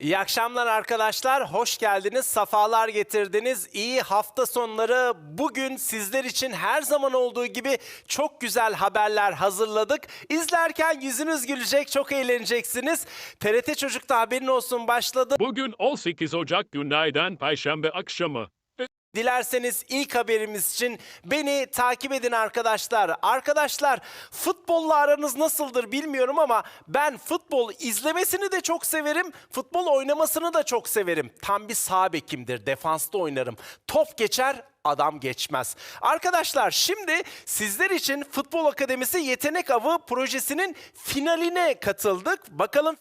İyi akşamlar arkadaşlar. Hoş geldiniz. Safalar getirdiniz. İyi hafta sonları. Bugün sizler için her zaman olduğu gibi çok güzel haberler hazırladık. İzlerken yüzünüz gülecek, çok eğleneceksiniz. TRT Çocuk'ta haberin olsun başladı. Bugün 18 Ocak günlerden Perşembe akşamı. Dilerseniz ilk haberimiz için beni takip edin arkadaşlar. Arkadaşlar futbolla aranız nasıldır bilmiyorum ama ben futbol izlemesini de çok severim. Futbol oynamasını da çok severim. Tam bir sağ bekimdir. Defansta oynarım. Top geçer adam geçmez. Arkadaşlar şimdi sizler için Futbol Akademisi Yetenek Avı projesinin finaline katıldık. Bakalım